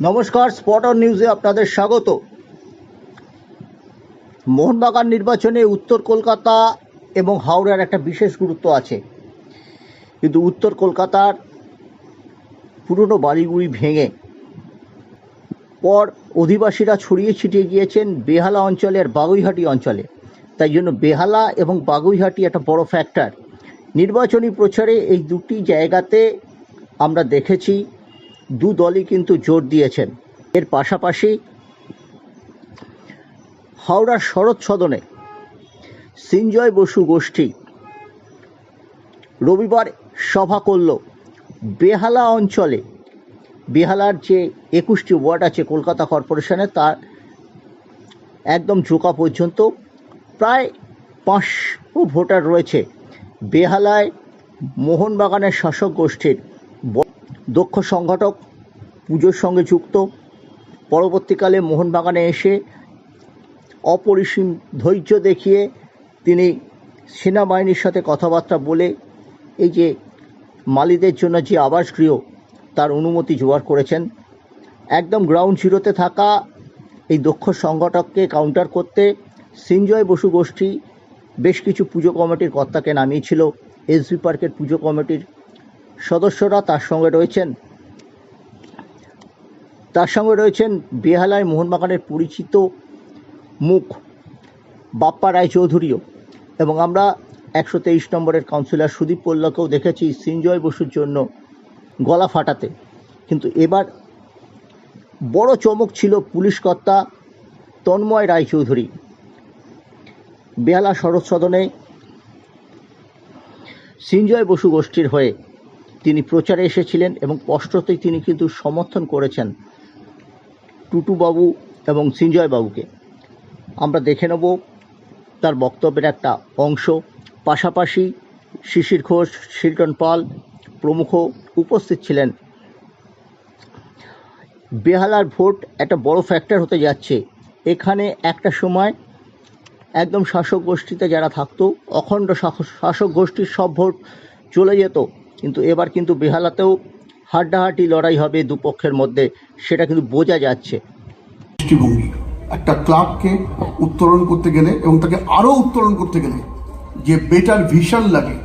নমস্কার স্পটার নিউজে আপনাদের স্বাগত। মোহনবাগান নির্বাচনে উত্তর কলকাতা এবং হাওড়ার একটা বিশেষ গুরুত্ব আছে। কিন্তু উত্তর কলকাতার পুরনো বাড়িগুড়ি ভেঙে পর অধিবাসীরা ছড়িয়ে ছিটিয়ে গিয়েছেন বেহালা অঞ্চলের বাগুইহাটি অঞ্চলে। তাই জন্য বেহালা এবং বাগুইহাটি একটা বড় ফ্যাক্টর নির্বাচনী প্রচারে এই দুটি জায়গাতে আমরা দেখেছি দু দলই কিন্তু জোর দিয়েছেন। এর পাশাপাশি হাওড়ার শরৎ সদনে সিঞ্জয় বসু গোষ্ঠী রবিবার সভা করল। বেহালা অঞ্চলে, বেহালার যে একুশটি ওয়ার্ড আছে কলকাতা কর্পোরেশনে, তার একদম জোকা পর্যন্ত প্রায় পাঁচশো ভোটার রয়েছে। বেহালায় মোহনবাগানের শাসক গোষ্ঠীর দক্ষ সংগঠক পুজোর সঙ্গে যুক্ত। পরবর্তীকালে মোহনবাগানে এসে অপরিসীম ধৈর্য দেখিয়ে তিনি সেনাবাহিনীর সাথে কথাবার্তা বলে এই যে মালিদের জন্য যে আবাসগৃহ, তার অনুমতি জোগাড় করেছেন। একদম গ্রাউন্ড জিরোতে থাকা এই দক্ষ সংগঠককে কাউন্টার করতে সিঞ্জয় বসু গোষ্ঠী বেশ কিছু পুজো কমিটির কর্তাকে নামিয়েছিল। এসবি পার্কের পুজো কমিটির সদস্যরা তার সঙ্গে রয়েছেন। তার সঙ্গে রয়েছেন বেহালায় মোহনবাগানের পরিচিত মুখ বাপ্পা রায় চৌধুরীও এবং আমরা একশো তেইশ নম্বরের কাউন্সিলর সুদীপ পল্লকেও দেখেছি সিঞ্জয় বসুর জন্য গলা ফাটাতে। কিন্তু এবার বড় চমক ছিল পুলিশ কর্তা তন্ময় রায়চৌধুরী। বেহালা শরৎ সদনে সিঞ্জয় বসু গোষ্ঠীর হয়ে তিনি প্রচারে এসেছিলেন এবং স্পষ্টতই তিনি কিন্তু সমর্থন করেছেন টুটুবাবু এবং বাবুকে আমরা দেখে নেব তার বক্তব্যের একটা অংশ। পাশাপাশি শিশির ঘোষ শিল্টন পাল প্রমুখ উপস্থিত ছিলেন। বেহালার ভোট একটা বড় ফ্যাক্টর হতে যাচ্ছে। এখানে একটা সময় একদম শাসক গোষ্ঠীতে যারা থাকতো, অখণ্ড শাস- শাসক গোষ্ঠীর সব ভোট চলে যেত। কিন্তু এবার কিন্তু বেহালাতেও হাড্ডাহাড্ডি লড়াই হবে দুপক্ষের মধ্যে, সেটা কিন্তু বোঝা যাচ্ছে। দৃষ্টিভঙ্গি। একটা ক্লাবকে উত্তোলন করতে গেলে এবং তাকে আরও উত্তোলন করতে গেলে যে বেটার ভিশন লাগে,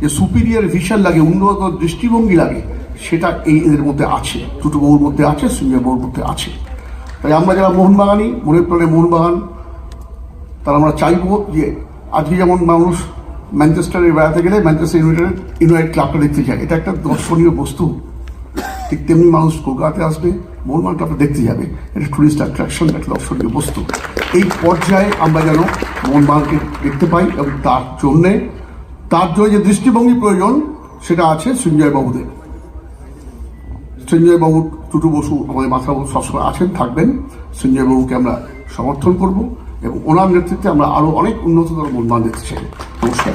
যে সুপিরিয়র ভিশন লাগে, উন্নত দৃষ্টিভঙ্গি লাগে, সেটা এই এদের মধ্যে আছে। টুটুবাবুর মধ্যে আছে সঞ্জয়বাবুর মধ্যে আছে। তাই আমরা যারা মোহনবাগানি মনের প্রাণে মোহনবাগান, তারা আমরা চাইব যে আজকে যেমন মানুষ ম্যানচেস্টারে বেড়াতে গেলে ম্যানচেস্টার ইউনাইটেড ইউনাইটেড ক্লাবটা দেখতে যায়। এটা একটা দর্শনীয় বস্তু। ঠিক তেমনি মানুষ কলকাতাতে আসবে মোহনবাগান ক্লাবটা দেখতে যাবে। এটা টুরিস্ট অ্যাট্রাকশন একটা দর্শনীয় বস্তু। এই পর্যায়ে আমরা যেন মোহনবাগানকে দেখতে পাই এবং তার জন্যে, তার জন্য যে দৃষ্টিভঙ্গি প্রয়োজন, সেটা আছে সঞ্জয় বাবুদের সঞ্জয় টুটু বসু আমাদের মাথা সবসময় আছেন, থাকবেন। সঞ্জয় বাবুকে আমরা সমর্থন করব। এবং ওনার নেতৃত্বে আমরা আরও অনেক উন্নততর মোহনবাগান দিতে চাই নমস্কার।